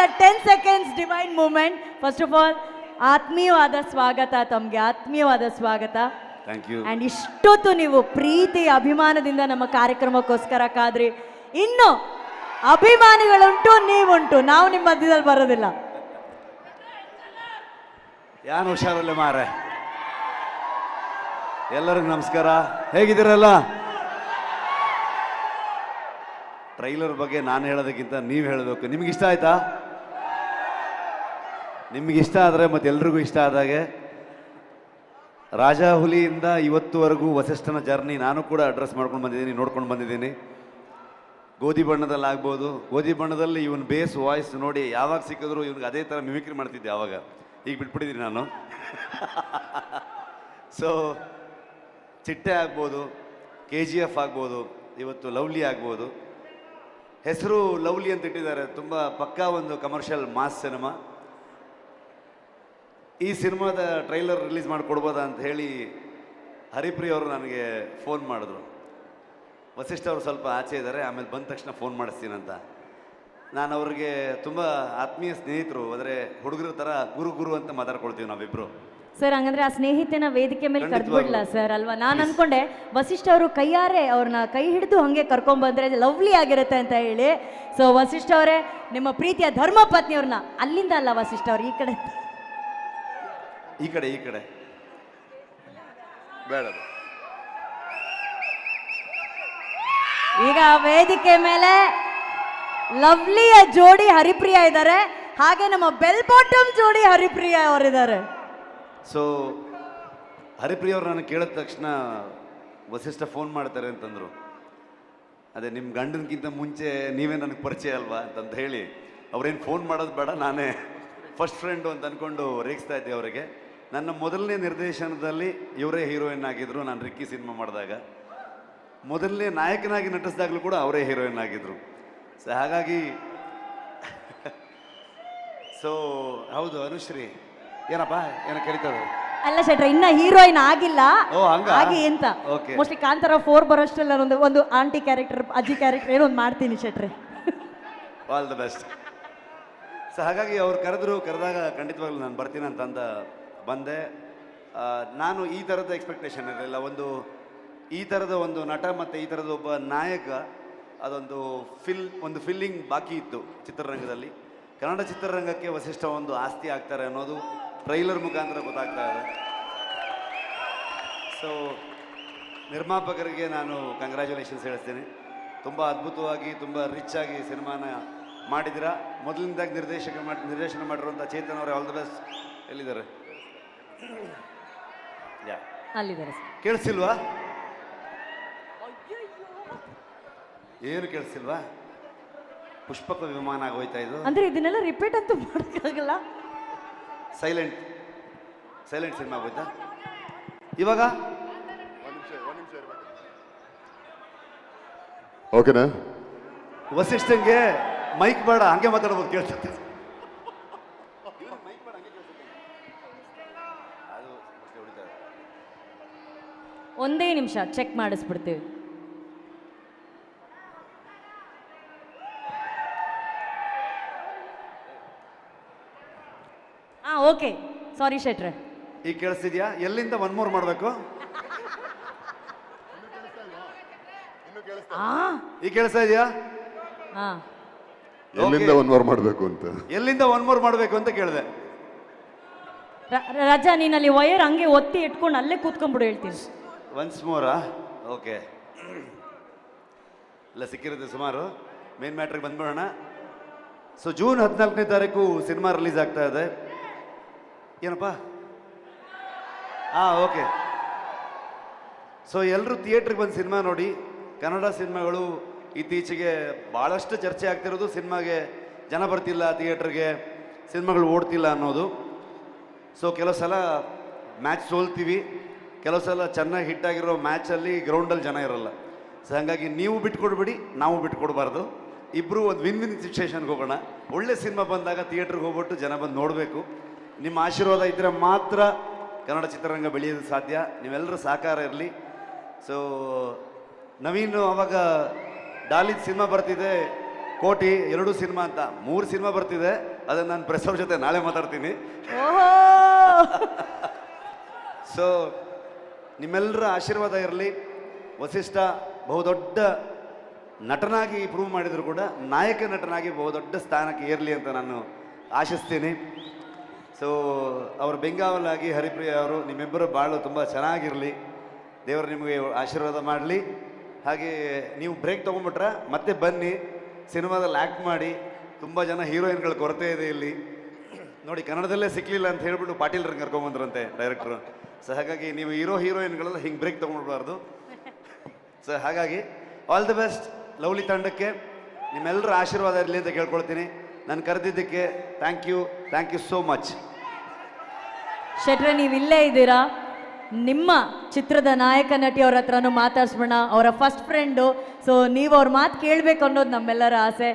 The ten seconds divine moment first of all ಆತ್ಮೀಯವಾದ ಸ್ವಾಗತ ತಮಗೆ ಆತ್ಮೀಯವಾದ ಸ್ವಾಗತ. ಥ್ಯಾಂಕ್ ಯು ಅಂಡ್ ಇಷ್ಟೊತ್ತು ನೀವು ಪ್ರೀತಿ ಅಭಿಮಾನದಿಂದ ನಮ್ಮ ಕಾರ್ಯಕ್ರಮಕ್ಕೋಸ್ಕರ ಕಾದ್ರಿ. ಇನ್ನು ಅಭಿಮಾನಿಗಳುಂಟು ನೀವುಂಟು. ನಾವು ನಿಮ್ಮ ಮಧ್ಯದಲ್ಲಿ ಬರೋದಿಲ್ಲ. ಯಾನು ಹುಷಾರಲ್ಲ ಮಾರೆ ಎಲ್ಲರಿಗೂ ನಮಸ್ಕಾರ. ಹೇಗಿದ್ದೀರಲ್ಲ? ಟ್ರೈಲರ್ ಬಗ್ಗೆ ನಾನು ಹೇಳೋದಕ್ಕಿಂತ ನೀವು ಹೇಳಬೇಕು. ನಿಮ್ಗೆ ಇಷ್ಟ ಆಯ್ತಾ? ನಿಮ್ಗೆ ಇಷ್ಟ ಆದರೆ ಮತ್ತೆ ಎಲ್ರಿಗೂ ಇಷ್ಟ ಆದಾಗೆ ರಾಜಾ ಹುಲಿಯಿಂದ ಇವತ್ತುವರೆಗೂ ವಸಿಷ್ಠನ ಜರ್ನಿ ನಾನು ಕೂಡ ಅಡ್ರೆಸ್ ಮಾಡ್ಕೊಂಡು ಬಂದಿದ್ದೀನಿ, ನೋಡ್ಕೊಂಡು ಬಂದಿದ್ದೀನಿ. ಗೋಧಿ ಬಣ್ಣದಲ್ಲಿ ಆಗ್ಬೋದು. ಗೋಧಿ ಬಣ್ಣದಲ್ಲಿ ಇವನ್ ಬೇಸ್ ವಾಯ್ಸ್ ನೋಡಿ ಯಾವಾಗ ಸಿಕ್ಕಿದ್ರು ಇವ್ನಿಗೆ ಅದೇ ಥರ ಮಿಮಿಕ್ರಿ ಮಾಡ್ತಿದ್ದೆ ಆವಾಗ ಈಗ ಬಿಟ್ಬಿಟ್ಟಿದ್ದೀನಿ ನಾನು. ಸೊ ಚಿಟ್ಟೆ ಆಗ್ಬೋದು ಕೆ ಜಿ ಎಫ್ ಆಗ್ಬೋದು, ಇವತ್ತು ಲವ್ಲಿ ಆಗ್ಬೋದು. ಹೆಸರು ಲವ್ಲಿ ಅಂತ ಇಟ್ಟಿದ್ದಾರೆ. ತುಂಬ ಪಕ್ಕಾ ಒಂದು ಕಮರ್ಷಿಯಲ್ ಮಾಸ್ ಸಿನಿಮಾ ಈ ಸಿನಿಮಾದ ಟ್ರೈಲರ್ ರಿಲೀಸ್ ಮಾಡಿಕೊಡ್ಬೋದಾ ಅಂತ ಹೇಳಿ ಹರಿಪ್ರಿಯ ಅವರು ನನಗೆ ಫೋನ್ ಮಾಡಿದ್ರು. ವಸಿಷ್ಠ ಅವರು ಸ್ವಲ್ಪ ಆಚೆ ಇದ್ದಾರೆ ಆಮೇಲೆ ಬಂದ ತಕ್ಷಣ ಫೋನ್ ಮಾಡಿಸ್ತೀನಂತ ನಾನು ಅವ್ರಿಗೆ ತುಂಬ ಆತ್ಮೀಯ ಸ್ನೇಹಿತರು ಅಂದರೆ ಹುಡುಗರ ಥರ ಗುರು ಗುರು ಅಂತ ಮಾತಾಡ್ಕೊಳ್ತೀವಿ ನಾವಿಬ್ಬರು ಸರ್ ಹಂಗಂದ್ರೆ ಆ ಸ್ನೇಹಿತನ ವೇದಿಕೆ ಮೇಲೆ ಕರ್ಕೊಡ್ಲ ಕರ್ದ್ಬಿಡ್ಲ ಸರ್ ಅಲ್ವಾ? ನಾನು ಅನ್ಕೊಂಡೆ ವಸಿಷ್ಠ ಅವರು ಕೈಯಾರೆ ಅವ್ರನ್ನ ಕೈ ಹಿಡಿದು ಹಂಗೆ ಕರ್ಕೊಂಡ್ ಬಂದ್ರೆ ಲವ್ಲಿ ಆಗಿರುತ್ತೆ ಅಂತ ಹೇಳಿ. ಸೊ ವಸಿಷ್ಠ ಅವರೇ ನಿಮ್ಮ ಪ್ರೀತಿಯ ಧರ್ಮ ಪತ್ನಿಯವ್ರನ್ನ ಅಲ್ಲಿಂದ ಅಲ್ಲ ವಸಿಷ್ಠ ಅವ್ರು ಈ ಕಡೆ. ಈ ಕಡೆ ಈ ಕಡೆ. ಬೇಡ ಈಗ ವೇದಿಕೆ ಮೇಲೆ ಲವ್ಲಿಯ ಜೋಡಿ ಹರಿಪ್ರಿಯ ಇದ್ದಾರೆ. ಹಾಗೆ ನಮ್ಮ ಬೆಲ್ ಬಾಟಮ್ ಜೋಡಿ ಹರಿಪ್ರಿಯ ಅವರಿದ್ದಾರೆ. ಸೊ ಹರಿಪ್ರಿಯ ಅವರು ನನಗೆ ಕೇಳಿದ ತಕ್ಷಣ ವಸಿಷ್ಠ ಫೋನ್ ಮಾಡ್ತಾರೆ ಅಂತಂದರು. ಅದೇ ನಿಮ್ಮ ಗಂಡನಕ್ಕಿಂತ ಮುಂಚೆ ನೀವೇ ನನಗೆ ಪರಿಚಯ ಅಲ್ವಾ ಅಂತಂತ ಹೇಳಿ. ಅವ್ರೇನು ಫೋನ್ ಮಾಡೋದು ಬೇಡ ನಾನೇ ಫಸ್ಟ್ ಫ್ರೆಂಡು ಅಂತ ಅಂದ್ಕೊಂಡು ರೇಗಿಸ್ತಾ ಇದ್ದೆ ಅವರಿಗೆ. ನನ್ನ ಮೊದಲನೇ ನಿರ್ದೇಶನದಲ್ಲಿ ಇವರೇ ಹೀರೋಯಿನ್ ಆಗಿದ್ರು. ನಾನು ರಿಕ್ಕಿ ಸಿನಿಮಾ ಮಾಡಿದಾಗ. ಮೊದಲನೇ ನಾಯಕನಾಗಿ ನಟಿಸಿದಾಗಲೂ ಕೂಡ ಅವರೇ ಹೀರೋಯಿನ್ ಆಗಿದ್ರು. ಸೊ ಹಾಗಾಗಿ ಸೊ ಹೌದು ಅನುಶ್ರೀ. ಏನಪ್ಪ? ಏನೋ ಕರೀತದೆ ಅಲ್ಲ ಶೆಟ್ರ ಇನ್ನ ಹೀರೋಯಿನ್ ಆಗಿಲ್ಲ. ಓ, ಹಂಗಾ? ಅಂತ. ಮೋಸ್ಟ್ಲಿ ಕಾಂತಾರ ಫೋರ್ ಬರೋಷ್ಟಲ್ಲ ಒಂದು ಒಂದು ಆಂಟಿ ಕ್ಯಾರೆಕ್ಟರ್ ಅಜ್ಜಿ ಕ್ಯಾರೆಕ್ಟರ್ ಏನೋ ಒಂದು ಮಾಡ್ತೀನಿ ಶೆಟ್ರೆ. ಆಲ್ ದ ಬೆಸ್ಟ್ ಸೊ ಹಾಗಾಗಿ ಅವ್ರು ಕರೆದ್ರು ಕರೆದಾಗ ಖಂಡಿತವಾಗ್ಲೂ ನಾನು ಬರ್ತೀನಿ ಅಂತಂದ ಬಂದೆ. ನಾನು ಈ ಥರದ ಎಕ್ಸ್ಪೆಕ್ಟೇಷನ್ ಇರಲಿಲ್ಲ. ಒಂದು, ಈ ಥರದ ಒಂದು ನಟ ಮತ್ತು ಈ ಥರದ ಒಬ್ಬ ನಾಯಕ, ಅದೊಂದು ಫಿಲ್ ಒಂದು ಫಿಲ್ಲಿಂಗ್ ಬಾಕಿ ಇತ್ತು ಚಿತ್ರರಂಗದಲ್ಲಿ. ಕನ್ನಡ ಚಿತ್ರರಂಗಕ್ಕೆ ವಸಿಷ್ಠ ಒಂದು ಆಸ್ತಿ ಆಗ್ತಾರೆ ಅನ್ನೋದು ಟ್ರೈಲರ್ ಮುಖಾಂತರ ಗೊತ್ತಾಗ್ತಾ ಇದೆ. ಸೊ ನಿರ್ಮಾಪಕರಿಗೆ ನಾನು ಕಂಗ್ರ್ಯಾಚುಲೇಷನ್ಸ್ ಹೇಳ್ತೀನಿ. ತುಂಬ ಅದ್ಭುತವಾಗಿ, ತುಂಬ ರಿಚ್ ಆಗಿ ಸಿನಿಮಾನ ಮಾಡಿದ್ರ ಮೊದಲಿಂದಾಗಿ ನಿರ್ದೇಶಕ ಮಾಡಿ, ನಿರ್ದೇಶನ ಮಾಡಿರುವಂಥ ಚೇತನ್ ಅವರೇ ಆಲ್ ದ ಬೆಸ್ಟ್ ಎಲ್ಲಿದ್ದಾರೆ? ಅಲ್ಲಿದ್ದಾರೆ ಸರ್. ಕೇಳಿಸಿಲ್ವಾ? ಏನು ಕೇಳಿಸಿಲ್ವಾ? ಪುಷ್ಪಕ ವಿಮಾನ ಆಗೋಯ್ತಾ ಇದು? ಅಂದ್ರೆ ಇದನ್ನೆಲ್ಲ ರಿಪೀಟ್ ಅಂತೂ ಮಾಡೋಕ್ಕಾಗಲ್ಲ. ಸೈಲೆಂಟ್ ಸೈಲೆಂಟ್ ಸಿನಿಮಾ ಆಗೋಯ್ತಾ? ಇವಾಗ? ಒಂದ್ ನಿಮಿಷ ಒಂದ್ ನಿಮಿಷ ಇರ್ಬೇಕು. ಓಕೆನಾ ವಸಿಷ್ಠಂಗೆ ಮೈಕ್ ಬೇಡ ಹಂಗೆ ಮಾತಾಡ್ಬೋದು ಕೇಳ್ತದೆ ಒಂದೇ ನಿಮಿಷ ಚೆಕ್ ಮಾಡಿಸ್ಬಿಡ್ತೀವಿ. ಹಾ ಓಕೆ. ಸಾರಿ ಶೆಟ್ರೆ. ಈಗ ಕೇಳಿಸ್ತಿದ್ಯಾ? ಎಲ್ಲಿಂದ ಒನ್ ಮೋರ್ ಮಾಡಬೇಕು ಈಗ ಕೇಳಿಸ್ತಾ ಇದೆಯಾ? ಹಾ ಎಲ್ಲಿಂದ ಒನ್ ಮೋರ್ ಮಾಡಬೇಕು ಅಂತ? ಎಲ್ಲಿಂದ ಒನ್ ಮೋರ್ ಮಾಡಬೇಕು ಅಂತ ಕೇಳಿದೆ. ರ- ರಜಾ ನೀನಲ್ಲಿ ಅಲ್ಲಿ ವಯರ್ ಹಂಗೆ ಒತ್ತಿ ಇಟ್ಕೊಂಡು ಅಲ್ಲೇ ಕೂತ್ಕೊಂಡ್ಬಿಡು ಹೇಳ್ತೀನಿ. ಒನ್ಸ್ ಮೋರಾ ಓಕೆ ಇಲ್ಲ ಸಿಕ್ಕಿರುತ್ತೆ ಸುಮಾರು. ಮೇನ್ ಮ್ಯಾಟ್ರಿಗೆ ಬಂದ್ಬಿಡೋಣ. ಸೊ ಜೂನ್ ಹದಿನಾಲ್ಕನೇ ತಾರೀಕು ಸಿನಿಮಾ ರಿಲೀಸ್ ಆಗ್ತಾ ಇದೆ. ಏನಪ್ಪ? ಹಾಂ ಓಕೆ ಸೊ ಎಲ್ಲರೂ ಥಿಯೇಟ್ರಿಗೆ ಬಂದು ಸಿನಿಮಾ ನೋಡಿ. ಕನ್ನಡ ಸಿನಿಮಾಗಳು ಇತ್ತೀಚೆಗೆ ಭಾಳಷ್ಟು ಚರ್ಚೆ ಆಗ್ತಿರೋದು ಸಿನಿಮಾಗೆ ಜನ ಬರ್ತಿಲ್ಲ ಥಿಯೇಟ್ರಿಗೆ ಸಿನಿಮಾಗಳು ಓಡ್ತಿಲ್ಲ ಅನ್ನೋದು. ಸೊ ಕೆಲವು ಸಲ ಮ್ಯಾಚ್ ಸೋಲ್ತೀವಿ. ಕೆಲವು ಸಲ ಚೆನ್ನಾಗಿ ಹಿಟ್ಟಾಗಿರೋ ಮ್ಯಾಚಲ್ಲಿ ಗ್ರೌಂಡಲ್ಲಿ ಜನ ಇರಲ್ಲ. ಸೊ ಹಾಗಾಗಿ ನೀವು ಬಿಟ್ಕೊಡ್ಬೇಡಿ ನಾವು ಬಿಟ್ಕೊಡ್ಬಾರ್ದು. ಇಬ್ಬರು ಒಂದು ವಿನ್ ವಿನ್ ಸಿಚುವೇಷನ್ಗೆ ಹೋಗೋಣ. ಒಳ್ಳೆ ಸಿನಿಮಾ ಬಂದಾಗ ಥಿಯೇಟ್ರಿಗೆ ಹೋಗ್ಬಿಟ್ಟು ಜನ ಬಂದು ನೋಡಬೇಕು. ನಿಮ್ಮ ಆಶೀರ್ವಾದ ಇದ್ದರೆ ಮಾತ್ರ ಕನ್ನಡ ಚಿತ್ರರಂಗ ಬೆಳೆಯೋದು ಸಾಧ್ಯ. ನೀವೆಲ್ಲರೂ ಸಹಕಾರ ಇರಲಿ. ಸೊ ನವೀನ್ ಅವಾಗ ಡಾಲಿದ್ ಸಿನಿಮಾ ಬರ್ತಿದೆ ಕೋಟಿ ಎರಡು ಸಿನಿಮಾ ಅಂತ. ಮೂರು ಸಿನಿಮಾ ಬರ್ತಿದೆ. ಅದನ್ನು ನಾನು ಪ್ರೆಸ್ ಅವ್ರ ಜೊತೆ ನಾಳೆ ಮಾತಾಡ್ತೀನಿ. ಸೊ ನಿಮ್ಮೆಲ್ಲರ ಆಶೀರ್ವಾದ ಇರಲಿ. ವಸಿಷ್ಠ ಬಹುದೊಡ್ಡ ನಟನಾಗಿ ಪ್ರೂವ್ ಮಾಡಿದರೂ ಕೂಡ ನಾಯಕ ನಟನಾಗಿ ಬಹುದೊಡ್ಡ ಸ್ಥಾನಕ್ಕೆ ಏರಲಿ ಅಂತ ನಾನು ಆಶಿಸ್ತೀನಿ. ಸೊ ಅವರು ಬೆಂಗಾವಲಾಗಿ ಹರಿಪ್ರಿಯ ಅವರು ನಿಮ್ಮಿಬ್ಬರು ಬಾಳು ತುಂಬ ಚೆನ್ನಾಗಿರಲಿ. ದೇವರು ನಿಮಗೆ ಆಶೀರ್ವಾದ ಮಾಡಲಿ. ಹಾಗೆ ನೀವು ಬ್ರೇಕ್ ತೊಗೊಂಬಿಟ್ರೆ ಮತ್ತೆ ಬನ್ನಿ. ಸಿನಿಮಾದಲ್ಲಿ ಆ್ಯಕ್ಟ್ ಮಾಡಿ. ತುಂಬ ಜನ ಹೀರೋಯಿನ್ಗಳ ಕೊರತೆ ಇದೆ ಇಲ್ಲಿ. ನೋಡಿ, ಕನ್ನಡದಲ್ಲೇ ಸಿಕ್ಕಲಿಲ್ಲ ಅಂತ ಹೇಳ್ಬಿಟ್ಟು ಪಾಟೀಲ್ರನ್ನ ಕರ್ಕೊಂಬಂದ್ರಂತೆ ಡೈರೆಕ್ಟ್ರು. ಸೊ ಹಾಗಾಗಿ ನೀವು ಹೀರೋ ಹೀರೋಯಿನ್ಗಳೆಲ್ಲ ಹಿಂಗೆ ಬ್ರೇಕ್ ತೊಗೊಂಡ್ಬಾರ್ದು ಸೊ ಹಾಗಾಗಿ ಆಲ್ ದಿ ಬೆಸ್ಟ್ ಲವ್ಲಿ ತಂಡಕ್ಕೆ. ನಿಮ್ಮೆಲ್ಲರ ಆಶೀರ್ವಾದ ಇರಲಿ ಅಂತ ಕೇಳ್ಕೊಳ್ತೀನಿ. ನಾನು ಕರೆದಿದ್ದಕ್ಕೆ thank you thank you so much ಶೆಟ್ರೆ ನೀವು ಇಲ್ಲೇ ಇದ್ದೀರಾ? ನಿಮ್ಮ ಚಿತ್ರದ ನಾಯಕ ನಟಿ ಅವ್ರ ಹತ್ರನೂ ಮಾತಾಡ್ಸ್ಬಿಡೋಣ. ಅವರ ಫಸ್ಟ್ ಫ್ರೆಂಡು ಸೊ ನೀವು ಅವ್ರ ಮಾತು ಕೇಳಬೇಕು ಅನ್ನೋದು ನಮ್ಮೆಲ್ಲರ ಆಸೆ.